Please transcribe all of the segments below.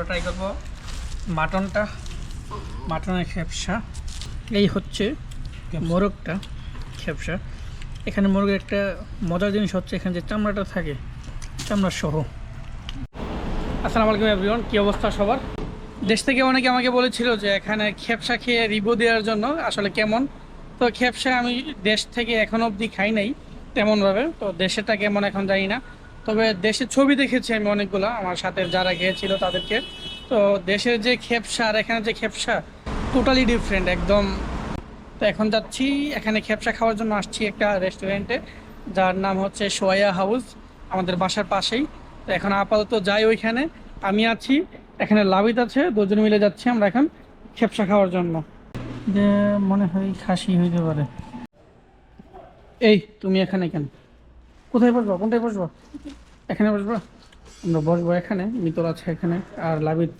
আমরা ট্রাই করব মাটনটা মাটনের খেপসা। এই হচ্ছে মোরগটা খেপসা। এখানে মোরগের একটা মজার জিনিস হচ্ছে এখানে যে চামড়াটা থাকে চামড়া সহ। আসসালামু আলাইকুম এভরিওয়ান কী অবস্থা সবার? দেশ থেকে অনেকে আমাকে বলেছিল যে এখানে খেপসা খেয়ে রিভিউ দেওয়ার জন্য আসলে কেমন। তো খেপসা আমি দেশ থেকে এখন অবধি খাই নাই তেমনভাবে তো দেশেরটা কেমন এখন জানি না। তবে দেশের ছবি দেখেছি আমি অনেকগুলো আমার সাথে যারা গিয়েছিল তাদেরকে। তো দেশের যে খেপসা আর এখানে যে খেপসা টোটালি ডিফারেন্ট একদম। তো এখন যাচ্ছি এখানে খেপসা খাওয়ার জন্য আসছি একটা রেস্টুরেন্টে যার নাম হচ্ছে সোয়া হাউস আমাদের বাসার পাশেই। তো এখন আপাতত যাই ওইখানে আমি আছি এখানে লাভিত আছে দুজন মিলে যাচ্ছি আমরা এখন খেপসা খাওয়ার জন্য। যে মনে হয় খাসি হইতে পারে। এই তুমি এখানে কেন? কোথায় বসবো? কোনটায় বসবো? এখানে বসবো? আমরা বসবো এখানে মিতর আছে এখানে আর লাবিদ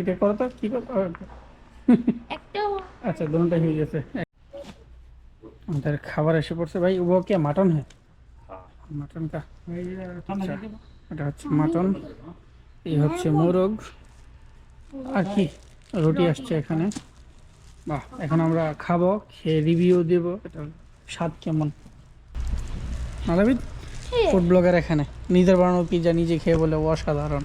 এটা করো তো কি আচ্ছা দোনোটা হয়ে গেছে। আমাদের খাবার এসে পড়ছে। ভাই উভয় কে মাটন হ্যাঁ। মাটনটা এটা হচ্ছে মাটন। এই হচ্ছে মোরগ। আর কি? রুটি আসছে এখানে। বাহ এখন আমরা খাব খেয়ে রিভিউ দেবো। এটা স্বাদ কেমন? নালাবিদ ফুড ব্লগার এখানে। নিজের বানানো পিজা নিজে খেয়ে বলে অসাধারণ।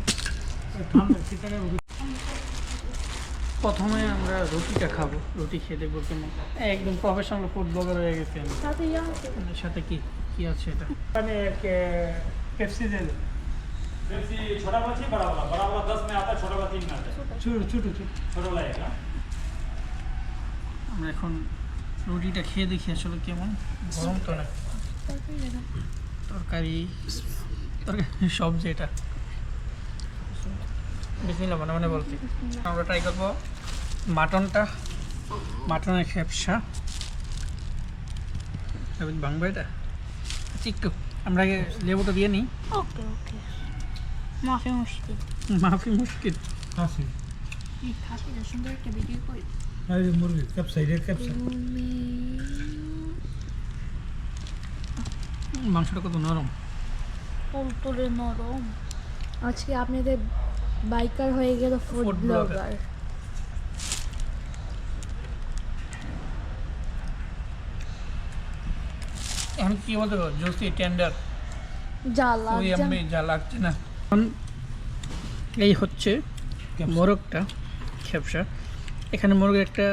প্রথমে আমরা রুটিটা খাব। রুটি খেয়ে দেখব কেমন। একদম প্রফেশনাল ফুড ব্লগার হয়ে গেছে সাথে কি? কি আছে এটা? মানে পেপসি দেন পেপসি ছোটা বাচ্চি বড় বড় বড় বড় 10 মে আতা ছোটা বাচ্চি না ছোট ছোট ছোট ছোট। লাগা আমরা এখন রুটিটা খেয়ে দেখি আসলে কেমন। গরম তো না। তরকারি তরকারি সবজি এটা। বিসমিল্লাহ মনে মনে বলছি। আমরা ট্রাই করব মাটনটা মাটনের খেপসা। ভাঙবো এটা? আচ্ছা, একটু আমরা আগে লেবুটা দিয়ে নিই। ওকে ওকে। মাফি মুশকিল। মাফি মুশকিল। খাসি এই খাসিটা সুন্দর একটা ভিডিও করি। মুরগি ক্যাপসা এটা ক্যাপসা তুমি মাংসটা কত নরম? তুলতুলে নরম। আজকে আপনাদের বাইকার হয়ে গেল ফুড ব্লগার এখন কি বলতে পারো জুসি টেন্ডার জ্বালা ওই আমি যা লাগছে না। এখন এই হচ্ছে মোরগটা খেপসা এখানে মোরগের একটা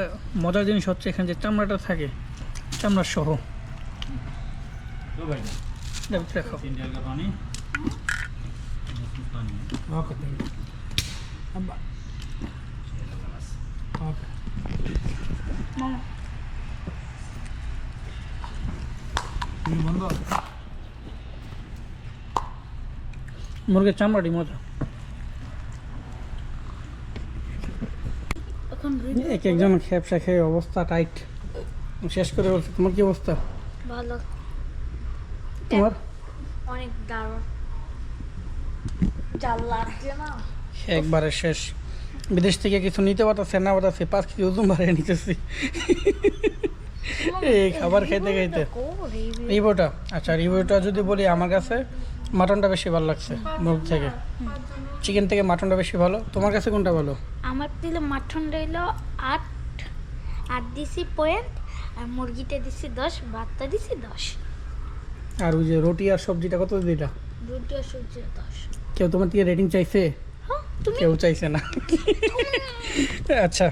মজার জিনিস হচ্ছে এখানে যে চামড়াটা থাকে চামড়া সহ हाँ, हाँ, मुर्गे चामी मत एक एक जन खेपा खे अवस्था टाइट। शेष कर तुम्हारे अवस्था? তোমার অনেক দারুণ জাল লাগছে না একবারে শেষ বিদেশ থেকে কিছু নিতে পারতেছে না পারতেছে পাঁচ কেজি ওজন বাড়িয়ে নিতেছি এই খাবার খাইতে খাইতে রিভিউটা আচ্ছা রিভিউটা যদি বলি আমার কাছে মাটনটা বেশি ভালো লাগছে মুরগ থেকে চিকেন থেকে মাটনটা বেশি ভালো তোমার কাছে কোনটা ভালো আমার দিল মাটন রইল আট আট দিছি পয়েন্ট আর মুরগিতে দিছি দশ ভাতটা দিছি দশ। আর ওই যে রুটি আর সবজিটা কত দিলা? সূর্য দশ। কেউ তোমার থেকে রেটিং চাইছে? হ্যাঁ কেউ চাইছে না। আচ্ছা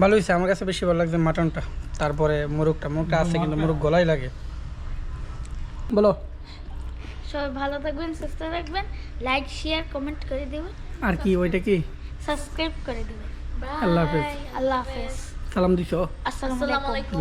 ভালো হয়েছে আমার কাছে বেশি ভালো লাগছে মাটনটা। তারপরে মুরগটা মুরগটা আছে কিন্তু মুরগ গলাই লাগে। বলো। সবাই ভালো থাকবেন সুস্থ থাকবেন। লাইক শেয়ার কমেন্ট করে দেবেন। আর কি ওইটা কি? সাবস্ক্রাইব করে দেবেন। আল্লাহ হাফেজ। আল্লাহ হাফেজ। সালাম দিছো। আসসালামু আলাইকুম।